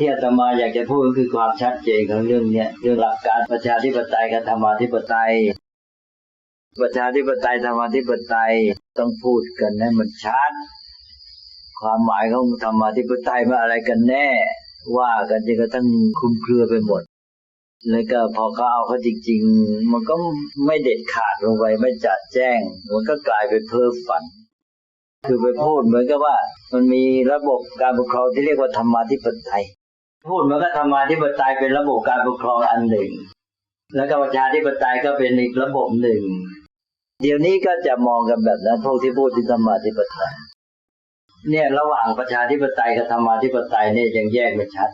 ที่อาตมาอยากจะพูดก็คือความชัดเจนของเรื่องเนี้ยเรื่องหลักการประชาธิปไตยกับธรรมาธิปไตย ประชาธิปไตยธรรมาธิปไตยต้องพูดกันให้มันชัด ความหมายของธรรมาธิปไตยว่าอะไรกันแน่ ว่ากันจนกระทั่งคลุมเครือไปหมด แล้วก็พอเขาเอาเขาจริง ๆ มันก็ไม่เด็ดขาดลงไปไม่จัดแจ้ง มันก็กลายเป็นเพ้อฝันคือไปพูดเหมือนกับว่า มันมีระบบการปกครองที่เรียกว่าธรรมาธิปไตย พูดมือนกับธรรมาธิปไตยเป็นระบบการปกครองอันหนึ่ง แล้วก็ประชาธิปไตยก็เป็นอีกระบบหนึ่ง เดี๋ยวนี้ก็จะมองกันแบบนั้นพวกที่พูดที่ธรรมาธิปไตย เนี่ยระหว่างประชาธิปไตยกับธรรมาธิปไตยเนี่ยยังแยกไม่ชัด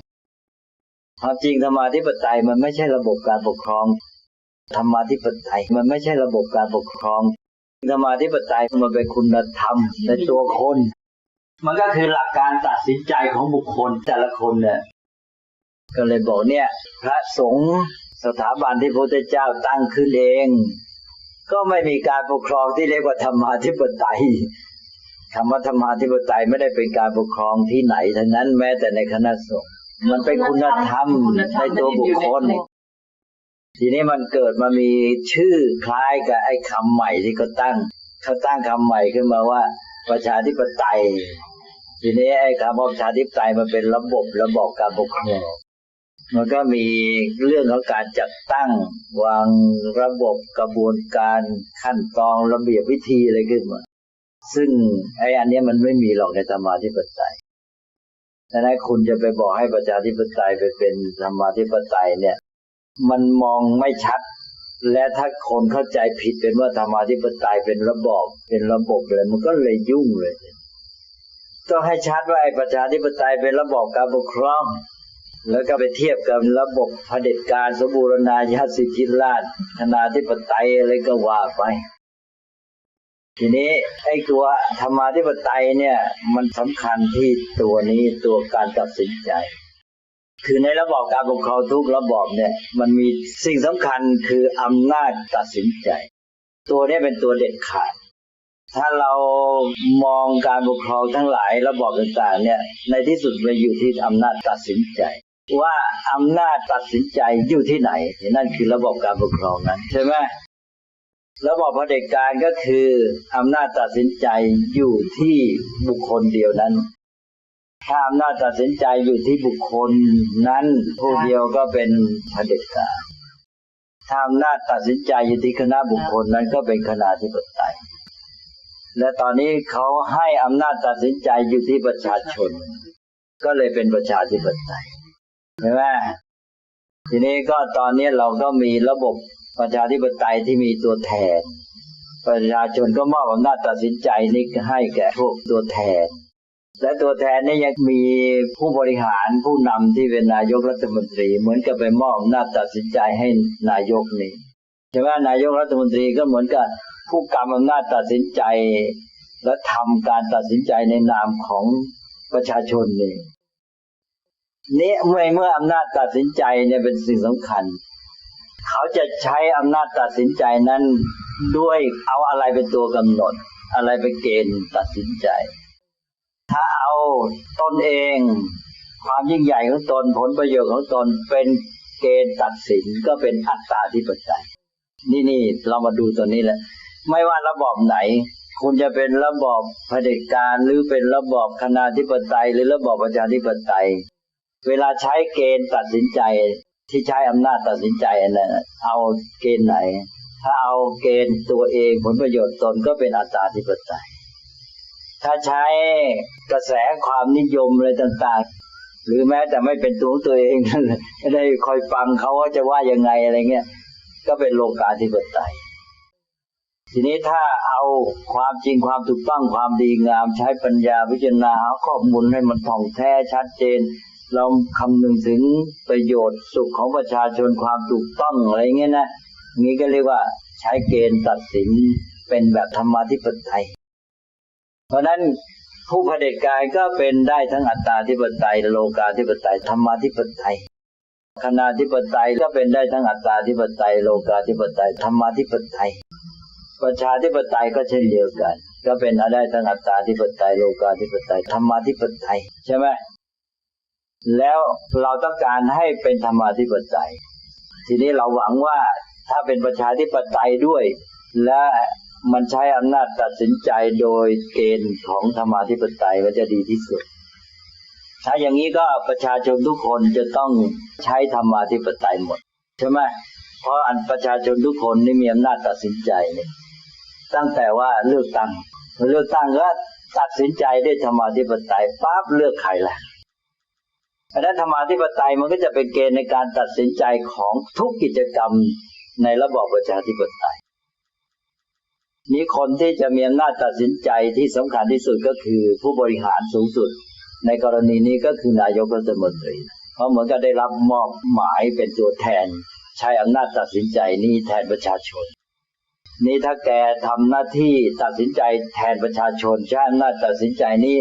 ความจริงธรรมาธิปไตยมันไม่ใช่ระบบการปกครองธรรมาธิปไตยมันไม่ใช่ระบบการปกครองธรรมาธิปไตยมันเป็นคุณธรรมในตัวคน มันก็คือหลักการตัดสินใจของบุคคลแต่ละคนเนี่ย ก็เลยบอกเนี่ย พระสงฆ์สถาบันที่พระพุทธเจ้าตั้งขึ้นเอง ก็ไม่มีการปกครองที่เรียกว่าธรรมาธิปไตยคำว่าธรรมาธิปไตยไม่ได้เป็นการปกครองที่ไหนทั้งนั้นแม้แต่ในคณะสงฆ์มันเป็นคุณธรรมในตัวบุคคล ทีนี้มันเกิดมามีชื่อคล้ายกับไอ้คำใหม่ที่เขาตั้งเขาตั้งคำใหม่ขึ้นมาว่า ประชาธิปไตย ทีนี้ไอ้คำว่าประชาธิปไตยมันเป็นระบบระบอบการปกครอง มันก็มีเรื่องของการจัดตั้ง วางระบบกระบวนการขั้นตอนระเบียบวิธีอะไรขึ้นมา ซึ่งไอ้อันนี้มันไม่มีหรอกในธรรมาธิปไตยดังนั้นคุณจะไปบอกให้ประชาธิปไตยไปเป็นธรรมาธิปไตยเนี่ย มันมองไม่ชัด และถ้าคนเข้าใจผิดเป็นว่าธรรมาธิปไตยเป็นระบอบเป็นระบบเลยมันก็เลยยุ่งเลยต้องให้ชัดว่าไอ้ประชาธิปไตยเป็นระบอบการปกครอง แล้วก็ไปเทียบกับระบบเผด็จการสมบูรณาญาติสิทธิราชธนาธิปไตยอะไรก็ว่าไป ทีนี้ไอ้ตัวธรรมาธิปไตยเนี่ยมันสำคัญที่ตัวนี้ตัวการตัดสินใจ คือในระบอบการปกครองทุกระบอบเนี่ย มันมีสิ่งสำคัญคืออำนาจตัดสินใจ ตัวนี้เป็นตัวเด็ดขาดถ้าเรามองการปกครองทั้งหลายระบอบต่างๆเนี่ย ในที่สุดมันอยู่ที่อำนาจตัดสินใจ ว่าอำนาจตัดสินใจอยู่ที่ไหน นั่นคือระบบการปกครองนั้นใช่ไหมระบบเผด็จการก็คืออำนาจตัดสินใจอยู่ที่บุคคลเดียวนั้น ถ้าอำนาจตัดสินใจอยู่ที่บุคคลนั้นผู้เดียวก็เป็นเผด็จการถ้าอำนาจตัดสินใจอยู่ที่คณะบุคคลนั้นก็เป็นคณะธิปไตยและตอนนี้เขาให้อำนาจตัดสินใจอยู่ที่ประชาชน ก็เลยเป็นประชาธิปไตย เห็นไหมทีนี้ก็ตอนนี้เราก็มีระบบประชาธิปไตยที่มีตัวแทน ประชาชนก็มอบอำนาจตัดสินใจนี้ให้แก่พวกตัวแทน และตัวแทนนี่ยังมีผู้บริหารผู้นำที่เป็นนายกรัฐมนตรี เหมือนกับไปมอบอำนาจตัดสินใจให้นายกนี่ใช่ไหมนายกรัฐมนตรีก็เหมือนกับผู้กำอำนาจตัดสินใจ และทำการตัดสินใจในนามของประชาชนนี่ นี่เมื่อเมื่ออำนาจตัดสินใจเนี่ยเป็นสิ่งสำคัญ เขาจะใช้อำนาจตัดสินใจนั้นด้วยเอาอะไรเป็นตัวกำหนด อะไรเป็นเกณฑ์ตัดสินใจ ถ้าเอาตนเอง ความยิ่งใหญ่ของตนผลประโยชน์ของตนเป็นเกณฑ์ตัดสินก็เป็นอัตตาธิปไตยนี่นี่เรามาดูตัวนี้แหละ ไม่ว่าระบอบไหน คุณจะเป็นระบอบเผด็จการหรือเป็นระบอบคณาธิปไตย หรือระบอบประชาธิปไตย เวลาใช้เกณฑ์ตัดสินใจที่ใช้อำนาจตัดสินใจนั่นเอาเกณฑ์ไหน ถ้าเอาเกณฑ์ตัวเองผลประโยชน์ตนก็เป็นอัตตาธิปไตยถ้าใช้กระแสความนิยมอะไรต่างๆ หรือแม้แต่ไม่เป็นตัวของตัวเองนั่นแหละไม่ได้คอยฟังเขาว่าจะว่ายังไงอะไรเงี้ยก็เป็นโลกาธิปไตยทีนี้ถ้าเอาความจริงความถูกต้องความดีงาม ใช้ปัญญาพิจารณาหาข้อมูลให้มันท่องแท้ชัดเจน เราคำนึงถึงประโยชน์สุขของประชาชนความถูกต้องอะไรเงี้ยนะนี้ก็เรียกว่าใช้เกณฑ์ตัดสินเป็นแบบธรรมาธิปไตย เพราะนั้นผู้เผด็จการก็เป็นได้ทั้งอัตตาธิปไตยโลกาธิปไตยธรรมาธิปไตยคณาธิปไตยก็เป็นได้ทั้งอัตตาธิปไตยโลกาธิปไตยธรรมาธิปไตย ประชาธิปไตยก็เช่นเดียวกัน ก็เป็นได้ทั้งอัตตาธิปไตยโลกาธิปไตยธรรมาธิปไตยใช่ไหม แล้วเราต้องการให้เป็นธรรมาธิปไตย ทีนี้เราหวังว่าถ้าเป็นประชาธิปไตยด้วย และมันใช้อำนาจตัดสินใจโดยเกณฑ์ของธรรมาธิปไตยก็จะดีที่สุด ถ้าอย่างนี้ก็ประชาชนทุกคนจะต้องใช้ธรรมาธิปไตยหมด ใช่ไหมเพราะอันประชาชนทุกคนนี่มีอำนาจตัดสินใจเนี่ยตั้งแต่ว่าเลือกตั้งเลือกตั้งก็ตัดสินใจด้วยธรรมาธิปไตยปั๊บเลือกใครล่ะ อันนั้นธรรมาธิปไตยมันก็จะเป็นเกณฑ์ในการตัดสินใจของทุกกิจกรรมในระบอบประชาธิปไตยนี้คนที่จะมีอำนาจตัดสินใจที่สำคัญที่สุดก็คือผู้บริหารสูงสุด ในกรณีนี้ก็คือนายกรัฐมนตรี เพราะเหมือนกับได้รับมอบหมายเป็นตัวแทน ใช้อำนาจตัดสินใจนี้แทนประชาชน นี่ถ้าแกทำหน้าที่ตัดสินใจแทนประชาชนใช้อำนาจตัดสินใจนี้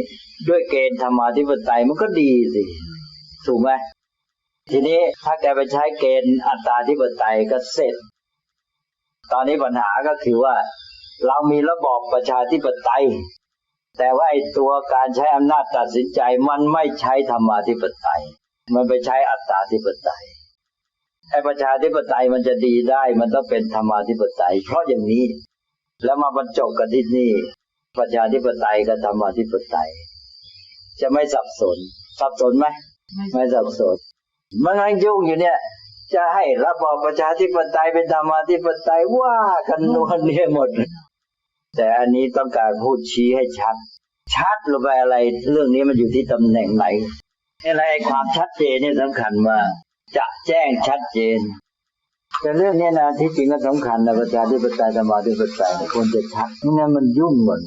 ด้วยเกณฑ์ธรรมาธิปไตยมันก็ดีสิ ถูกไหมทีนี้ถ้าแกไปใช้เกณฑ์อัตราธิปไตยก็เสร็จ ตอนนี้ปัญหาก็คือว่า เรามีระบอบประชาธิปไตย แต่ว่าไอ้ตัวการใช้อำนาจตัดสินใจมันไม่ใช้ธรรมาธิปไตย มันไปใช้อัตตาธิปไตยไอ้ประชาธิปไตยมันจะดีได้ มันต้องเป็นธรรมาธิปไตย เพราะอย่างนี้ แล้วมาบรรจบกันที่นี่ ประชาธิปไตยกับธรรมาธิปไตย จะไม่สับสน สับสนไหม ไม่สับสนมันยังยุ่งอยู่เนี่ย จะให้ระบอบประชาธิปไตยเป็นธรรมาธิปไตยว่ากันนวลเนี่ยหมด แต่อันนี้ต้องการพูดชี้ให้ชัด ชัดลงไปอะไร เรื่องนี้มันอยู่ที่ตำแหน่งไหนอะไรความชัดเจนเนี่ยสำคัญว่าจะแจ้งชัดเจน แต่เรื่องนี้นะที่จริงก็สำคัญนะประชาธิปไตยธรรมาธิปไตยควรจะชัดไม่งั้นมันยุ่งหมด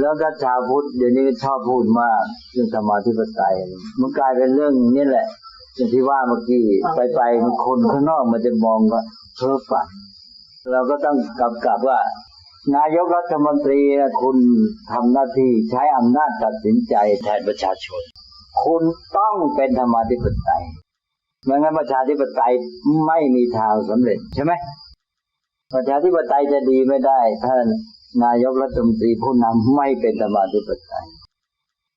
แล้วก็ชาวพุทธเดี๋ยวนี้ชอบพูดมากเรื่องธรรมาธิปไตยมันกลายเป็นเรื่องนี่แหละอย่างที่ว่าเมื่อกี้ไปไปคนข้างนอกมันจะมองว่าเพ้อฝันเราก็ต้องกำกับว่า นายกรัฐมนตรีนะคุณทำหน้าที่ใช้อำนาจตัดสินใจแทนประชาชน คุณต้องเป็นธรรมาธิปไตยไม่งั้นประชาธิปไตยไม่มีทางสำเร็จใช่ไหมประชาธิปไตยจะดีไม่ได้ ถ้า นายกรัฐมนตรีผู้นำไม่เป็นธรรมาธิปไตย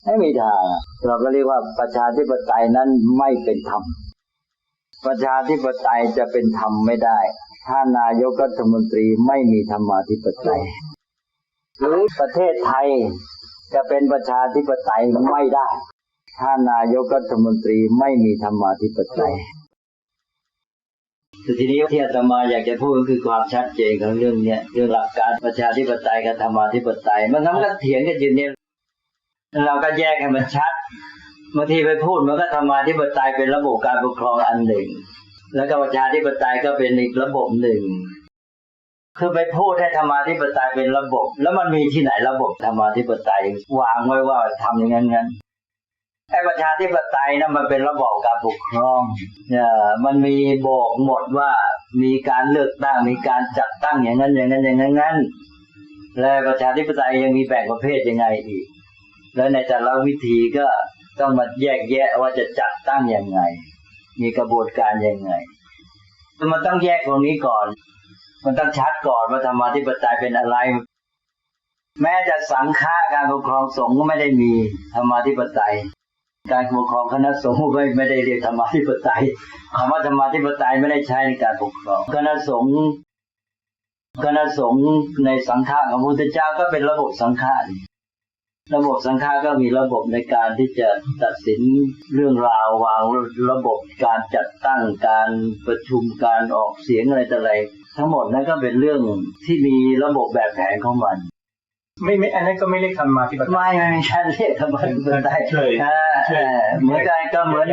ไม่มีทางเราก็เรียกว่าประชาธิปไตยนั้นไม่เป็นธรรม ประชาธิปไตยจะเป็นธรรมไม่ได้ ถ้านายกรัฐมนตรีไม่มีธรรมาธิปไตยหรือประเทศไทยจะเป็นประชาธิปไตยไม่ได้ ถ้านายกรัฐมนตรีไม่มีธรรมาธิปไตย ทีนี้ที่อาตมาอยากจะพูดก็คือความชัดเจนของเรื่องเนี้ยเรื่องหลักการประชาธิปไตยกับธรรมาธิปไตยมันงั้นก็เถียงกันอยู่เนี่ยเราก็แยกให้มันชัดบางทีไปพูดมันก็ธรรมาธิปไตยเป็นระบบการปกครองอันหนึ่ง แล้วก็ประชาธิปไตยก็เป็นอีกระบบหนึ่ง คือไปพูดให้ธรรมาธิปไตยเป็นระบบ แล้วมันมีที่ไหนระบบธรรมาธิปไตยวางไว้ว่าทำอย่างนั้นงั้น ไอ้ประชาธิปไตยนะมันเป็นระบบการปกครองเนี่ยมันมีบอกหมดว่ามีการเลือกตั้งมีการจัดตั้งอย่างนั้นอย่างนั้นอย่างนั้นงั้นและประชาธิปไตยยังมีแบ่งประเภทยังไงอีก แล้วในแต่ละวิธีก็ต้องมาแยกแยะว่าจะจัดตั้งยังไง มีกระบวนการยังไงมันต้องแยกตรงนี้ก่อน มันต้องชัดก่อนว่าธรรมาธิปไตยเป็นอะไร แม้จะสังฆาการปกครองสงฆ์ก็ไม่ได้มีธรรมาธิปไตย การปกครองคณะสงฆ์ไม่ไม่ได้เรียกธรรมาธิปไตยคำว่าธรรมาธิปไตยไม่ได้ใช้ในการปกครองคณะสงฆ์คณะสงฆ์ในสังฆะของพระพุทธเจ้าก็เป็นระบบสังฆะระบบสังฆาก็มีระบบในการที่จะตัดสินเรื่องราววางระบบการจัดตั้งการประชุมการออกเสียงอะไรต่ออะไร ทั้งหมดนั้นก็เป็นเรื่องที่มีระบบแบบแผนของมัน ไม่ไม่อันนั้นก็ไม่เรียกธรรมาธิปไตยไม่ไม่ใช่เรียกธรรมาธิปไตยเฉยอ่าอ่าเหมือนกันก็เหมือน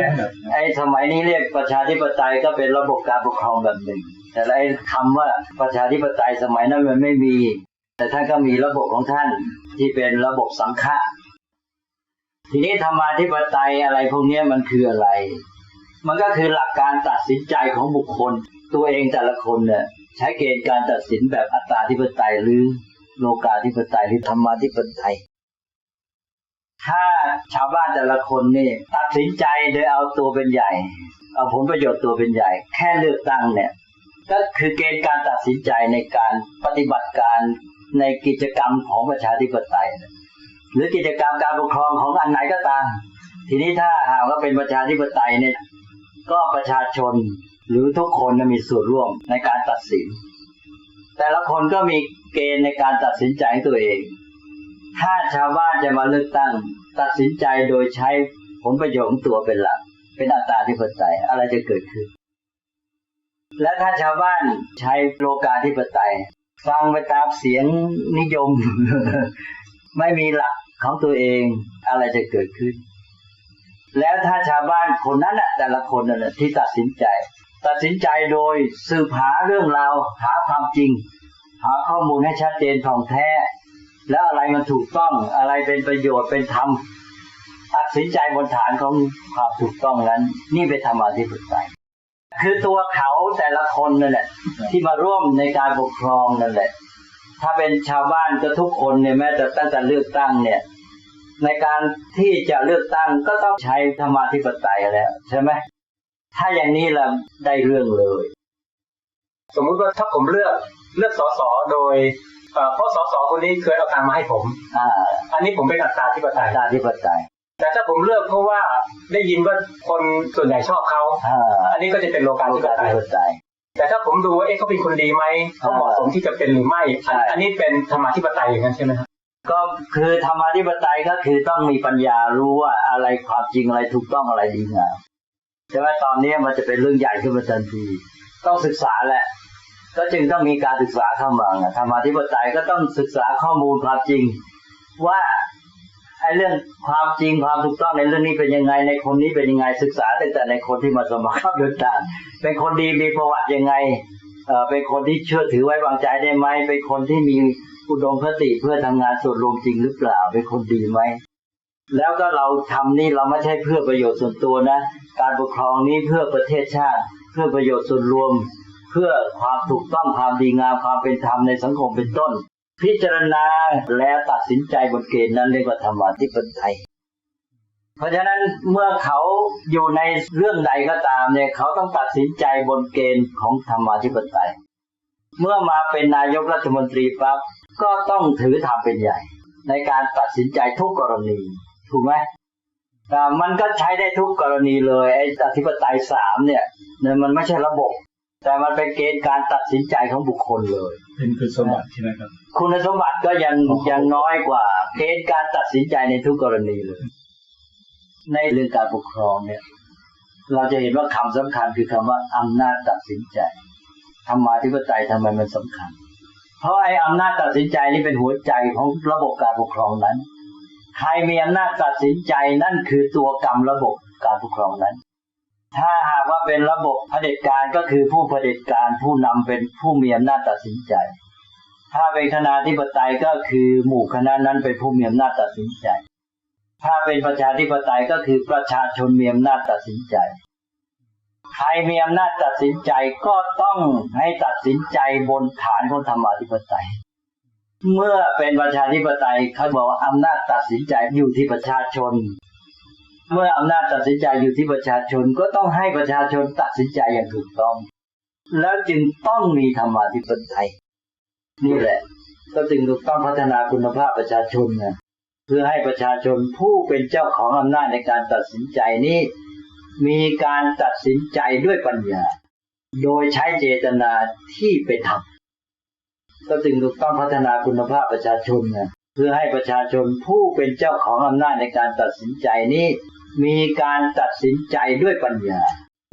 ไอ้สมัยนี้เรียกประชาธิปไตยก็เป็นระบบการปกครองแบบหนึ่ง แต่ไอ้คำว่าประชาธิปไตยสมัยนั้นมันไม่มี แต่ท่านก็มีระบบของท่านที่เป็นระบบสังฆะทีนี้ธรรมาธิปไตยอะไรพวกเนี้ยมันคืออะไร มันก็คือหลักการตัดสินใจของบุคคล ตัวเองแต่ละคนเนี่ยใช้เกณฑ์การตัดสินแบบอัตตาธิปไตยหรือ โลกาธิปไตยหรือธรรมาธิปไตย ถ้าชาวบ้านแต่ละคนนี่ตัดสินใจโดยเอาตัวเป็นใหญ่ เอาผลประโยชน์ตัวเป็นใหญ่ แค่เลือกตั้งเนี่ย ก็คือเกณฑ์การตัดสินใจในการปฏิบัติการในกิจกรรมของประชาธิปไตย หรือกิจกรรมการปกครองของอันไหนก็ตาม ทีนี้ถ้าหากว่าเป็นประชาธิปไตยเนี่ยก็ประชาชนหรือทุกคนน่ะมีส่วนร่วมในการตัดสิน แต่ละคนก็มี เกณฑ์ในการตัดสินใจของตัวเอง ถ้าชาวบ้านจะมาเลือกตั้ง ตัดสินใจโดยใช้ผลประโยชน์ของตัวเป็นหลัก เป็นอัตตาธิปไตยอะไรจะเกิดขึ้น และถ้าชาวบ้านใช้โลกาธิปไตย ฟังไปตามเสียงนิยม ไม่มีหลักของตัวเองอะไรจะเกิดขึ้น แล้วถ้าชาวบ้านคนนั้นน่ะแต่ละคนนั่นแหะที่ตัดสินใจ ตัดสินใจโดยสืบหาเรื่องราวหาความจริง หาข้อมูลให้ชัดเจนท่องแท้ แล้วอะไรมันถูกต้องอะไรเป็นประโยชน์เป็นธรรมตัดสินใจบนฐานของความถูกต้องนั้น นี่เป็นธรรมาธิปไตยคือตัวเขาแต่ละคนนั่นแหละ ที่มาร่วมในการปกครองนั่นแหละ ถ้าเป็นชาวบ้านก็ทุกคนเนี่ยแม้แต่ตั้งแต่เลือกตั้งเนี่ย ในการที่จะเลือกตั้งก็ต้องใช้ธรรมาธิปไตยแล้วใช่ไหมถ้าอย่างนี้เราได้เรื่องเลย สมมุติว่าถ้าผมเลือก เลือกสสโดยเอ่อเพราะสสคนนี้เคยเอาตังค์มาให้ผมอ่าอันนี้ผมเป็นอัตราธิปไตยธรรมาธิปไตยแต่ถ้าผมเลือกเพราะว่าได้ยินว่าคนส่วนใหญ่ชอบเขาอ่าอันนี้ก็จะเป็นโลกาธรรธิปไตมายธิปไตยแต่ถ้าผมดูว่าเอ๊ะเขาเป็นคนดีไหมเขาเหมาะสมที่จะเป็นหรือไม่ใช่อันนี้เป็นธรรมาธิปไตยอย่างนั้นใช่ไหมครับก็คือธรรมาธิปไตยก็คือต้องมีปัญญารู้ว่าอะไรความจริงอะไรถูกต้องอะไรดีงามใช่ไหมตอนนี้มันจะเป็นเรื่องใหญ่ขึ้นมาทันที ต้องศึกษาแหละ ก็จึงต้องมีการศึกษาเข้ามาธรรมาธิปไตยก็ต้องศึกษาข้อมูลความจริง ว่าไอ้เรื่องความจริงความถูกต้องในเรื่องนี้เป็นยังไง ในคนนี้เป็นยังไงศึกษาตั้งแต่ในคนที่มาสมัครเข้าเดินทางเป็นคนดีมีประวัติยังไงเออเป็นคนที่เชื่อถือไว้วางใจได้ไหมเป็นคนที่มีอุดมคติเพื่อทำงานส่วนรวมจริงหรือเปล่าเป็นคนดีไหมแล้วก็เราทำนี่เราไม่ใช่เพื่อประโยชน์ส่วนตัวนะ การปกครองนี้เพื่อประเทศชาติ เพื่อประโยชน์ส่วนรวม เพื่อความถูกต้องความดีงามความเป็นธรรมในสังคมเป็นต้น พิจารณาและตัดสินใจบนเกณฑ์นั้นเรียกว่าธรรมาธิปไตยเพราะฉะนั้นเมื่อเขาอยู่ในเรื่องใดก็ตามเนี่ยเขาต้องตัดสินใจบนเกณฑ์ของธรรมาธิปไตย เมื่อมาเป็นนายกรัฐมนตรีปั๊บก็ต้องถือธรรมเป็นใหญ่ ในการตัดสินใจทุกกรณีถูกไหมอ่มันก็ใช้ได้ทุกกรณีเลยไอ้อธิปไตยสามเนี่ยเนี่ยมันไม่ใช่ระบบ แต่มันเป็นเกณฑ์การตัดสินใจของบุคคลเลย เป็นคุณสมบัติใช่ไหมครับ คุณสมบัติก็ยังอ๋อยังน้อยกว่า เกณฑ์การตัดสินใจในทุกกรณีเลย ในเรื่องการปกครองเนี่ย เราจะเห็นว่าคำสำคัญคือคำว่าอำนาจตัดสินใจธรรมาธิปไตยทำไมมันสำคัญ เพราะไอ้อำนาจตัดสินใจนี่เป็นหัวใจของระบบการปกครองนั้น ใครมีอำนาจตัดสินใจนั่นคือตัวกรรมระบบการปกครองนั้น ถ้าหากว่าเป็นระบบเผด็จการก็คือผู้เผด็จการผู้นำเป็นผู้มีอำนาจตัดสินใจ ถ้าเป็นคณะธิปไตยก็คือหมู่คณะนั้นเป็นผู้มีอำนาจตัดสินใจ ถ้าเป็นประชาธิปไตยก็คือประชาชนมีอำนาจตัดสินใจ ใครมีอำนาจตัดสินใจก็ต้องให้ตัดสินใจบนฐานของธรรมาธิปไตย เมื่อเป็นประชาธิปไตยเขาบอกว่าอำนาจตัดสินใจอยู่ที่ประชาชน เมื่ออำนาจตัดสินใจอยู่ที่ประชาชนก็ต้องให้ประชาชนตัดสินใจอย่างถูกต้อง แล้วจึงต้องมีธรรมาธิปไตยนี่แหละ ก็จึงต้องพัฒนาคุณภาพประชาชนนะเพื่อให้ประชาชนผู้เป็นเจ้าของอำนาจในการตัดสินใจนี้ มีการตัดสินใจด้วยปัญญา โดยใช้เจตนาที่เป็นธรรมก็จึงต้องพัฒนาคุณภาพประชาชนนะเพื่อให้ประชาชนผู้เป็นเจ้าของอำนาจในการตัดสินใจนี้ มีการตัดสินใจด้วยปัญญา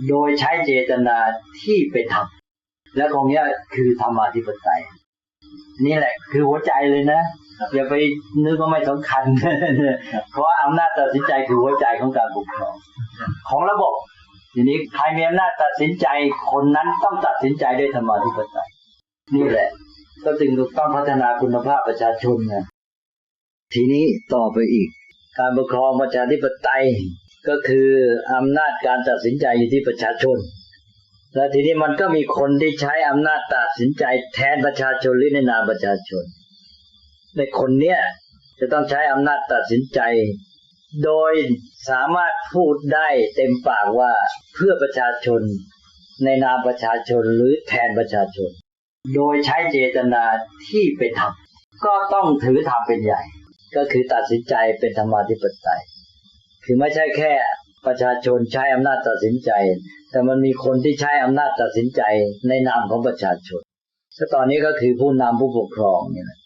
โดยใช้เจตนาที่เป็นธรรมและตรงนี้คือธรรมาธิปไตย นี่แหละคือหัวใจเลยนะอย่าไปนึกว่าไม่สำคัญ เพราะว่าอำนาจตัดสินใจคือหัวใจของการปกครอง ของระบบทีนี้ใครมีอำนาจตัดสินใจคนนั้นต้องตัดสินใจด้วยธรรมาธิปไตยนี่แหละ ก็จึงต้องพัฒนาคุณภาพประชาชนนะทีนี้ต่อไปอีก การปกครองประชาธิปไตยก็คืออำนาจการตัดสินใจอยู่ที่ประชาชน และทีนี้มันก็มีคนที่ใช้อำนาจตัดสินใจแทนประชาชนหรือในนามประชาชน ในคนเนี้ยจะต้องใช้อำนาจตัดสินใจ โดยสามารถพูดได้เต็มปากว่าเพื่อประชาชน ในนามประชาชนหรือแทนประชาชน โดยใช้เจตนาที่เป็นธรรมก็ต้องถือธรรมเป็นใหญ่ ก็คือตัดสินใจเป็นธรรมาธิปไตย คือไม่ใช่แค่ประชาชนใช้อำนาจตัดสินใจ แต่มันมีคนที่ใช้อำนาจตัดสินใจในนามของประชาชนก็ตอนนี้ก็คือผู้นำผู้ปกครองเนี่ยนะ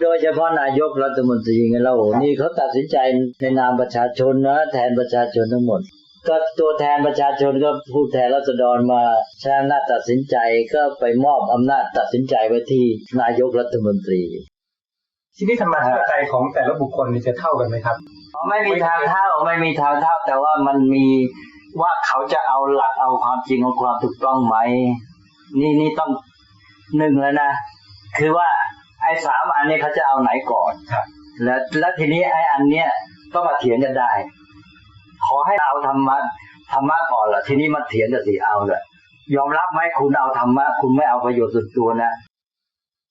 โดยเฉพาะนายกรัฐมนตรีไงเรานี่เขาตัดสินใจในนามประชาชนนะแทนประชาชนทั้งหมด ก็ตัวแทนประชาชนก็ผู้แทนรัษฎรมาใช้อำนาจตัดสินใจก็ไปมอบอำนาจตัดสินใจไว้ที่นายกรัฐมนตรี ทีนี้ธรรมาธิปไตยของแต่ละบุคคลนี่จะเท่ากันไหมครับไม่มีทางเท่าไม่มีทางเท่า แต่ว่ามันมีว่าเขาจะเอาหลักเอาความจริงเอาความถูกต้องไหมนี่นี่ต้องหนึ่งแล้วนะคือว่าไอ้สามอันนี้เขาจะเอาไหนก่อนครับ แล้วแล้วทีนี้ไอ้อันเนี้ยก็มาเถียงกันได้ ขอให้เอาธรรมะธรรมะก่อนละทีนี้มาเถียงกันสิเอาเลยยอมรับไหมคุณเอาธรรมะคุณไม่เอาประโยชน์ส่วนตัวนะ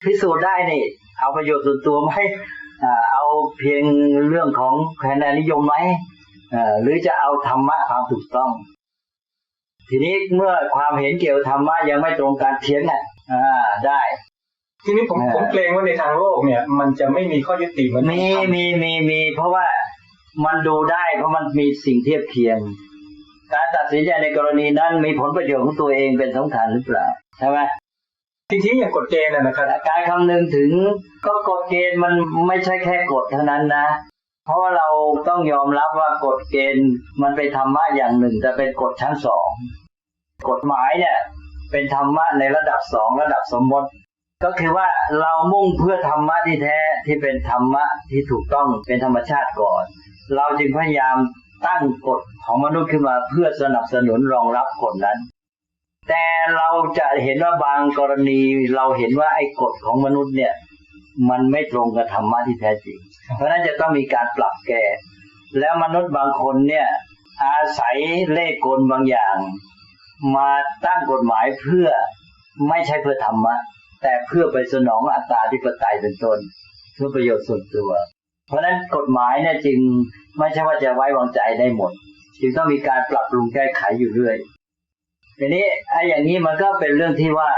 พิสูจน์ได้นี่ เอาประโยชน์ส่วนตัวไหมอ่าเอาเพียงเรื่องของคะแนนนิยมไหมเอ่อหรือจะเอาธรรมะความถูกต้อง ทีนี้เมื่อความเห็นเกี่ยวกับธรรมะยังไม่ตรงกันเถียงกันอ่าได้ทีนี้ผมเออผมเกรงว่าในทางโลกเนี่ย มันจะไม่มีข้อยุติเหมือนมีมีมีมี เพราะว่ามันดูได้เพราะมันมีสิ่งเทียบเคียง การตัดสินใจในกรณีนั้นมีผลประโยชน์ของตัวเองเป็นสำคัญหรือเปล่าใช่ไหม ทีนี้อย่างกฎเกณฑ์นะนะครับ การคำนึงถึงก็กฎเกณฑ์มันไม่ใช่แค่กฎเท่านั้นนะ เพราะว่าเราต้องยอมรับว่ากฎเกณฑ์มันเป็นธรรมะอย่างหนึ่ง แต่เป็นกฎชั้นสองกฎหมายเนี่ยเป็นธรรมะในระดับสองระดับสมมติก็คือว่าเรามุ่งเพื่อธรรมะที่แท้ที่เป็นธรรมะที่ถูกต้องเป็นธรรมชาติก่อน เราจึงพยายามตั้งกฎของมนุษย์ขึ้นมาเพื่อสนับสนุนรองรับกฎนั้น แต่เราจะเห็นว่าบางกรณีเราเห็นว่าไอ้กฎของมนุษย์เนี่ย มันไม่ตรงกับธรรมะที่แท้จริง เพราะฉะนั้นจะต้องมีการปรับแก้แล้วมนุษย์บางคนเนี่ย อาศัยเล่ห์กลบางอย่าง มาตั้งกฎหมายเพื่อไม่ใช่เพื่อธรรมะ แต่เพื่อไปสนองอัตตาธิปไตยเป็นต้นเพื่อประโยชน์ส่วนตัว เพราะฉะนั้นกฎหมายเนี่ยจึงไม่ใช่ว่าจะไว้วางใจได้หมด จึงต้องมีการปรับปรุงแก้ไขอยู่เรื่อย ทีนี้ไอ้อย่างนี้มันก็เป็นเรื่องที่ว่า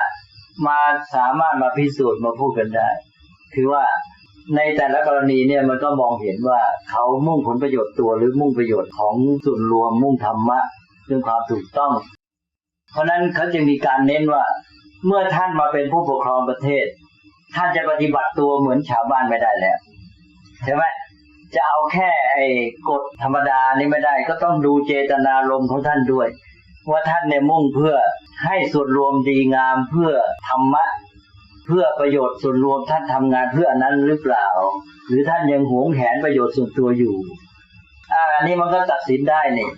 มาสามารถมาพิสูจน์มาพูดกันได้ คือว่าในแต่ละกรณีเนี่ยมันก็มองเห็นว่าเขามุ่งผลประโยชน์ตัวหรือมุ่งประโยชน์ของส่วนรวมมุ่งธรรมะเรื่องความถูกต้อง เพราะฉะนั้นเขาจึงมีการเน้นว่า เมื่อท่านมาเป็นผู้ปกครองประเทศ ท่านจะปฏิบัติตัวเหมือนชาวบ้านไม่ได้แล้วใช่ไหมจะเอาแค่ไอ้กฎธรรมดานี่ไม่ได้ ก็ต้องดูเจตนารมณ์ของท่านด้วย ว่าท่านเนี่ยมุ่งเพื่อให้ส่วนรวมดีงามเพื่อธรรมะ เพื่อประโยชน์ส่วนรวมท่านทำงานเพื่ออันนั้นหรือเปล่า หรือท่านยังหวงแหนประโยชน์ส่วนตัวอยู่อ่าอันนี้มันก็ตัดสินได้เนี่